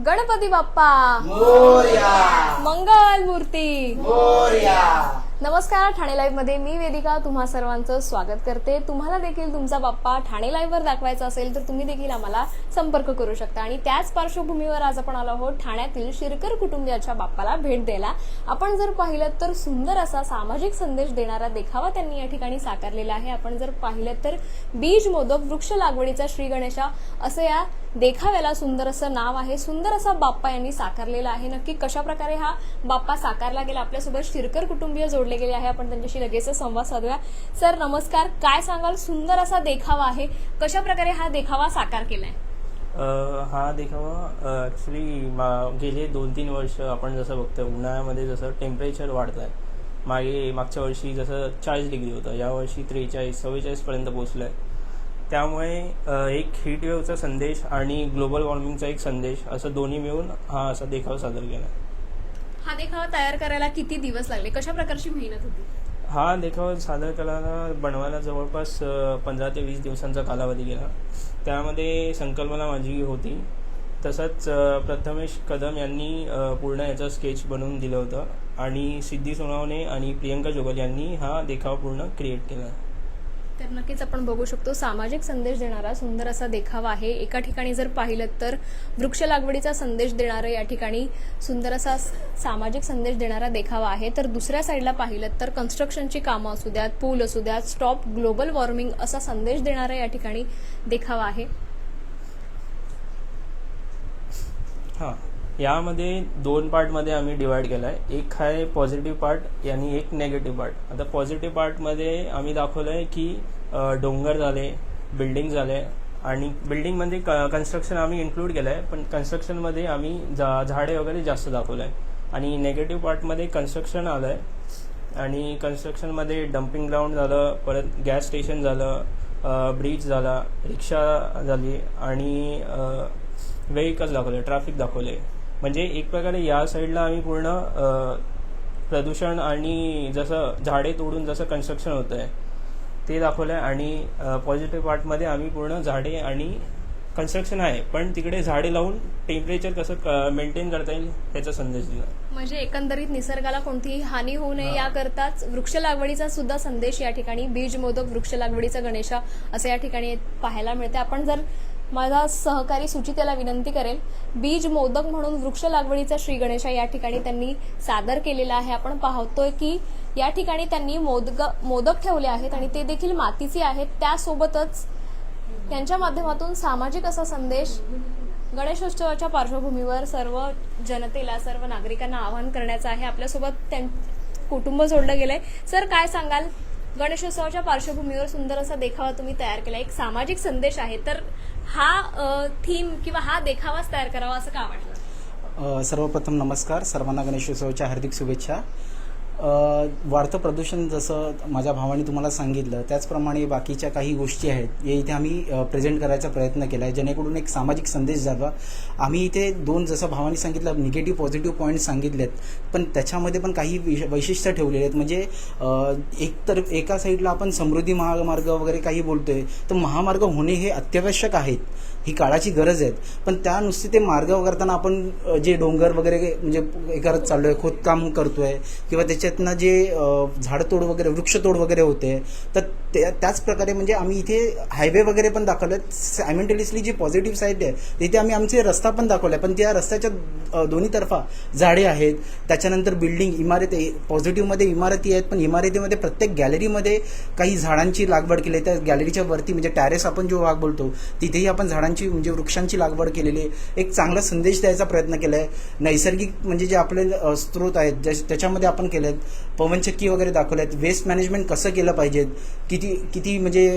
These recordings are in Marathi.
गणपती बाप्पा. मंगल मूर्ती. नमस्कार ठाणे लाईव्हमध्ये मी वेदिका. तुम्हा सर्वांचं स्वागत करते. तुम्हाला देखील तुमचा बाप्पा ठाणे लाईव्ह वर दाखवायचा असेल तर तुम्ही देखील आम्हाला संपर्क करू शकता. आणि त्याच पार्श्वभूमीवर आज आपण आलो आहोत ठाण्यातील शिरकर कुटुंबियाच्या बाप्पाला भेट द्यायला. आपण जर पाहिलं तर सुंदर असा सामाजिक संदेश देणारा देखावा त्यांनी या ठिकाणी साकारलेला आहे. आपण जर पाहिलं तर बीज मोदक वृक्ष लागवडीचा श्री गणेशा असं या देखाव्याला सुंदर असं नाव आहे. सुंदर असा बाप्पा यांनी साकारलेला आहे. नक्की कशा प्रकारे हा बाप्पा साकारला गेला? आपल्यासोबत शिरकर कुटुंबीय जोडले गेले आहे. आपण त्यांच्याशी लगेच संवाद साधूया. सर नमस्कार. काय सांगाल? सुंदर असा देखावा आहे. कशा प्रकारे हा देखावा साकार केलाय? हा देखावा ॲक्च्युली मा गेले दोन तीन वर्ष आपण जसं बघतो उन्हाळ्यामध्ये जसं टेम्परेचर वाढत आहे मागे मागच्या वर्षी जसं चाळीस डिग्री होतं यावर्षी त्रेचाळीस चव्वेचाळीसपर्यंत पोहोचलं आहे त्यामुळे एक हीट वेव्हचा संदेश आणि ग्लोबल वॉर्मिंगचा एक संदेश असं दोन्ही मिळून हा असा देखावा सादर केला. हा देखावा तयार करायला किती दिवस लागले? कशा प्रकारची मेहनत होती? हा देखावा सादर करायला बनवायला जवळपास पंधरा ते वीस दिवसांचा कालावधी गेला. त्यामध्ये संकल्पना माझी होती. तसंच प्रथमेश कदम यांनी पूर्ण याचं स्केच बनवून दिलं होतं. आणि सिद्धी सोनावणे आणि प्रियंका जोगल यांनी हा देखावा पूर्ण क्रिएट केला. तर नक्कीच आपण बघू शकतो सामाजिक संदेश देणारा सुंदर असा देखावा आहे. एका ठिकाणी जर पाहिलं तर वृक्ष लागवडीचा संदेश देणारं या ठिकाणी सुंदर असा सामाजिक संदेश देणारा देखावा आहे. तर दुसऱ्या साईडला पाहिलं तर कन्स्ट्रक्शनची कामं असू द्यात पूल असू द्यात स्टॉप ग्लोबल वॉर्मिंग असा संदेश देणारा या ठिकाणी देखावा आहे. हां. यामध्ये दोन पार्टमध्ये आम्ही डिवाइड केला आहे एक आहे पॉझिटिव्ह पार्ट आणि एक नेगेटिव्ह पार्ट आता पॉझिटिव्ह पार्टमध्ये आम्ही दाखवलं आहे की डोंगर झाले बिल्डिंग झाले आणि बिल्डिंगमध्ये क कन्स्ट्रक्शन आम्ही इन्क्लूड केलं आहे पण कन्स्ट्रक्शनमध्ये आम्ही जा झाडे वगैरे जास्त दाखवलं आहे आणि नेगेटिव्ह पार्टमध्ये कन्स्ट्रक्शन आलं आहे आणि कन्स्ट्रक्शनमध्ये डम्पिंग ग्राउंड झालं परत गॅस स्टेशन झालं ब्रिज झाला रिक्षा झाली आणि व्हेकल दाखवले ट्रॅफिक दाखवले. म्हणजे एक प्रकारे या साईडला आम्ही पूर्ण प्रदूषण आणि जसं झाडे तोडून जसं कन्स्ट्रक्शन होतं आहे ते दाखवलं आहे आणि पॉझिटिव्ह पार्टमध्ये आम्ही पूर्ण झाडे आणि कन्स्ट्रक्शन आहे. पण तिकडे झाडे लावून टेम्परेचर कसं मेंटेन करता येईल ह्याचा संदेश दिला. म्हणजे एकंदरीत निसर्गाला कोणतीही हानी होऊ नये याकरताच वृक्ष लागवडीचा सुद्धा संदेश या ठिकाणी बीज मोदक वृक्ष लागवडीचा गणेशा असं या ठिकाणी पाहायला मिळते आपण जर माझा सहकारी सुचितेला विनंती करेल. बीज मोदक म्हणून वृक्ष लागवडीचा श्री गणेशा या ठिकाणी त्यांनी सादर केलेला आहे. आपण पाहतोय की या ठिकाणी त्यांनी मोदक मोदक ठेवले आहेत आणि ते देखील मातीचे आहेत. त्यासोबतच त्यांच्या माध्यमातून सामाजिक असा संदेश गणेशोत्सवाच्या पार्श्वभूमीवर सर्व जनतेला सर्व नागरिकांना आवाहन करण्याचं आहे. आपल्यासोबत त्यां कुटुंब जोडलं गेलंय. सर काय सांगाल? गणेशोत्सवाच्या पार्श्वभूमीवर सुंदर असा देखावा तुम्ही तयार केला. एक सामाजिक संदेश आहे. तर हा थीम किंवा हा देखावाच तयार करावा असं का वाटलं? सर्वप्रथम नमस्कार. सर्वांना गणेशोत्सवाच्या हार्दिक शुभेच्छा. वाढतं प्रदूषण जसं माझ्या भावाने तुम्हाला सांगितलं त्याचप्रमाणे बाकीच्या काही गोष्टी आहेत हे इथे आम्ही प्रेझेंट करायचा प्रयत्न केला आहे जेणेकरून एक सामाजिक संदेश जावा आम्ही इथे दोन जसं भावाने सांगितलं निगेटिव्ह पॉझिटिव्ह पॉईंट सांगितलेत पण त्याच्यामध्ये पण काही विश- वैशिष्ट्य ठेवलेले आहेत. म्हणजे एक तर एका साईडला आपण समृद्धी महामार्ग वगैरे काही बोलतोय तर महामार्ग होणे हे अत्यावश्यक आहेत. ही काळाची गरज आहे पण त्या नुसते ते मार्ग करताना आपण जे डोंगर वगैरे म्हणजे हे करत चाललोय खोदकाम करतोय किंवा त्याच्यातनं जे झाडतोड वगैरे वृक्षतोड वगैरे होते तर त्या- त्याच प्रकारे म्हणजे आम्ही इथे हायवे वगैरे पण दाखवले. सायमेंटेनियसली जी पॉझिटिव्ह साईड आहे तिथे आम्ही आमचे रस्ता पण दाखवलाय पण त्या रस्त्याच्या दोन्ही तर्फा झाडे आहेत. त्याच्यानंतर बिल्डिंग इमारत पॉझिटिव्हमध्ये इमारती आहेत पण इमारतीमध्ये प्रत्येक गॅलरीमध्ये काही झाडांची लागवड केली आहे. त्या गॅलरीच्या वरती म्हणजे टॅरेस आपण जो भाग बोलतो तिथेही आपण झाडांची म्हणजे वृक्षांची लागवड केलेली आहे. एक चांगला संदेश द्यायचा प्रयत्न केला आहे नैसर्गिक म्हणजे जे आपले स्रोत आहेत ज्या- त्याच्यामध्ये आपण केले आहेत पवनचक्की वगैरे दाखवले आहेत वेस्ट मॅनेजमेंट कसं केलं पाहिजेत किती किती म्हणजे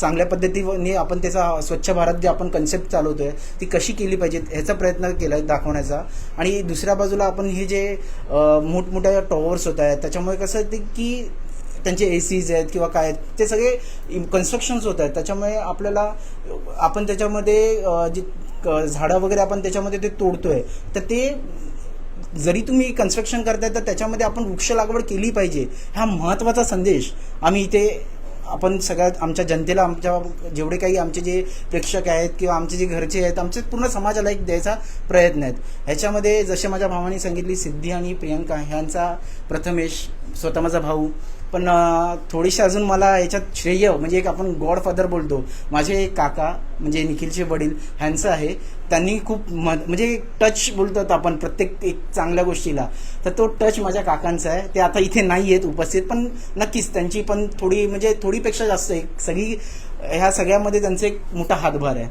चांगल्या पद्धतीने आपण त्याचा स्वच्छ भारत जे आपण कन्सेप्ट चालवतोय ती कशी केली पाहिजेत ह्याचा प्रयत्न केला आहे दाखवण्याचा. आणि दुसऱ्या बाजूला आपण हे जे मोठमोठ्या टॉवर्स होत आहेत त्याच्यामुळे कसं ते की त्यांचे ए सीज आहेत किंवा काय आहेत ते सगळे कन्स्ट्रक्शन्स होत आहेत. त्याच्यामुळे आपल्याला आपण त्याच्यामध्ये जी क- झाडं वगैरे आपण त्याच्यामध्ये ते तोडतोय तर ते जरी तुम्ही कन्स्ट्रक्शन करताय तर त्याच्यामध्ये आपण वृक्ष लागवड केली पाहिजे. हा महत्त्वाचा संदेश. आम्ही इथे आपण सगळ्या आमच्या जनतेला आमच्या जेवढे काही आमचे जे प्रेक्षक आहेत किंवा आमचे जे घरचे आहेत आमचे पूर्ण समाजाला एक द्यायचा प्रयत्न आहेत. ह्याच्यामध्ये जसे माझ्या भावाने सांगितली सिद्धी आणि प्रियंका ह्यांचा प्रथमेश स्वतः माझा भाऊ. पण थोडीशी अजून मला याच्यात श्रेय म्हणजे एक आपण गॉडफादर बोलतो. माझे एक काका म्हणजे निखिलचे वडील ह्यांचं आहे. त्यांनी खूप म- म्हणजे टच बोलतात आपण प्रत्येक एक चांगल्या गोष्टीला. तर तो टच माझ्या काकांचा आहे. ते आता इथे नाही आहेत उपस्थित पण नक्कीच त्यांची पण थोडी म्हणजे थोडीपेक्षा जास्त एक सगळी ह्या सगळ्यामध्ये त्यांचा एक मोठा हातभार आहे.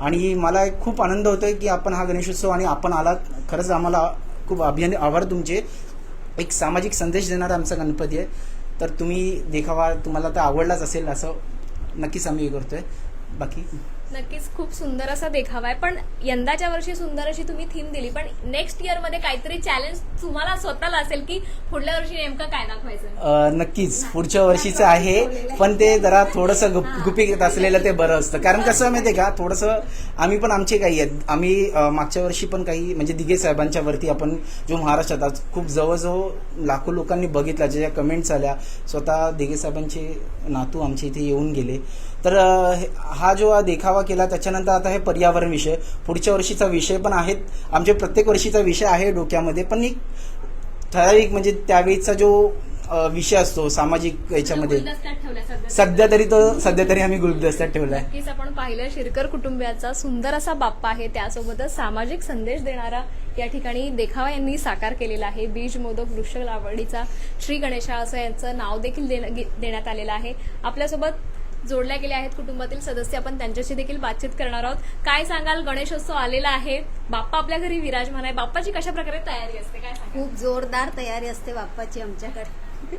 आणि मला एक खूप आनंद होतोय की आपण हा गणेशोत्सव आणि आपण आलात. खरंच आम्हाला खूप अभियान आभार तुमचे. एक सामाजिक संदेश देणारा आमचा गणपती आहे. तर तुम्ही देखावा तुम्हाला तर आवडलाच असेल असं नक्कीच आम्ही हे करतोय. बाकी नक्कीच खूप सुंदर असा देखावा आहे. पण यंदाच्या वर्षी सुंदर अशी तुम्ही थीम दिली. पण नेक्स्ट इयरमध्ये काहीतरी चॅलेंज तुम्हाला स्वतःला असेल की पुढल्या वर्षी नेमकं काय दाखवायचं? नक्कीच. पुढच्या वर्षीचं आहे. पण ते जरा थोडंसं गुप गुपित असलेलं ते बरं असतं. कारण कसं माहितीये का? थोडंसं आम्ही पण आमचे काही आहेत. आम्ही मागच्या वर्षी पण काही म्हणजे दिघे साहेबांच्या वरती आपण जो महाराष्ट्रात आज खूप जवळजवळ लाखो लोकांनी बघितला ज्या कमेंट्स आल्या स्वतः दिघे साहेबांचे नातू आमच्या इथे येऊन गेले. तर हे- हा जो देखावा केला त्याच्यानंतर आता हे पर्यावरण विषय पुढच्या वर्षीचा विषय पण आहेत. आमचे प्रत्येक वर्षीचा विषय आहे डोक्यामध्ये पण एक ठराविक म्हणजे त्यावेळीचा जो विषय असतो सामाजिक याच्यामध्ये सध्या तरी. तो सध्या तरी आम्ही गुलदस्त्यात ठेवलाय. नक्कीच आपण पाहिलं शिरकर कुटुंबियाचा सुंदर असा बाप्पा आहे त्यासोबतच सामाजिक संदेश देणारा या ठिकाणी देखावा यांनी साकार केलेला आहे. बीज मोदक वृक्ष लागवडीचा श्री गणेशा असं यांचं नाव देखील देण्यात आलेलं आहे. आपल्यासोबत जोडल्या गेले आहेत कुटुंबातील सदस्य. आपण त्यांच्याशी देखील बातचीत करणार आहोत. काय सांगाल? गणेशोत्सव आलेला आहे. बाप्पा आपल्या घरी विराजमान आहे. बाप्पाची कशा प्रकारे तयारी असते? काय खूप जोरदार तयारी असते बाप्पाची आमच्याकडे.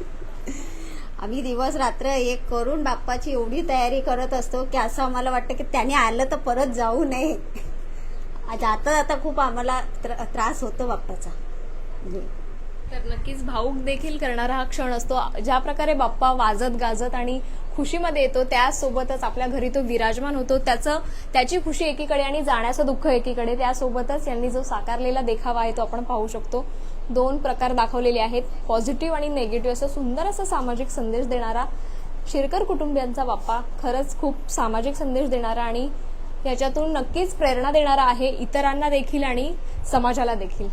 आम्ही दिवस रात्र एक करून बाप्पाची एवढी तयारी करत असतो की असं आम्हाला वाटतं की त्याने आलं तर परत जाऊ नये. जाता जाता खूप आम्हाला त्र- त्रास होतो बाप्पाचा. म्हणजे तर नक्कीच भाऊक देखील करणारा हा क्षण असतो. ज्या प्रकारे बाप्पा वाजत गाजत आणि खुशीमध्ये येतो त्यासोबतच आपल्या घरी तो विराजमान होतो. त्याचं त्याची खुशी एकीकडे आणि जाण्याचं दुःख एकीकडे त्यासोबतच यांनी जो साकारलेला देखावा आहे तो आपण पाहू शकतो. दोन प्रकार दाखवलेले आहेत. पॉझिटिव्ह आणि नेगेटिव्ह असं सुंदर असा सामाजिक संदेश देणारा शिरकर कुटुंबियांचा बाप्पा खरंच खूप सामाजिक संदेश देणारा आणि याच्यातून नक्कीच प्रेरणा देणारा आहे इतरांना देखील आणि समाजाला देखील.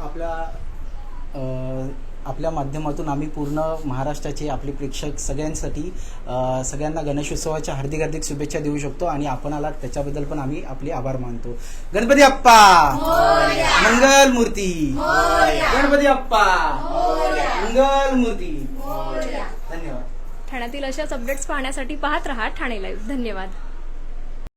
आपल्या अं, आपल्या माध्यमातून आम्ही पूर्ण महाराष्ट्राचे आपले प्रेक्षक सगळ्यांसाठी सगळ्यांना गणेशोत्सवाच्या हार्दिक हार्दिक शुभेच्छा देऊ शकतो आणि आपण आलात त्याच्याबद्दल पण आम्ही आपले आभार मानतो. गणपती अप्पा! मंगल मूर्ती गणपती अप्पा! मंगल मूर्ती धन्यवाद. ठाण्यातील अशाच अपडेट्स पाहण्यासाठी पाहत रहा ठाणे लाईव्ह धन्यवाद.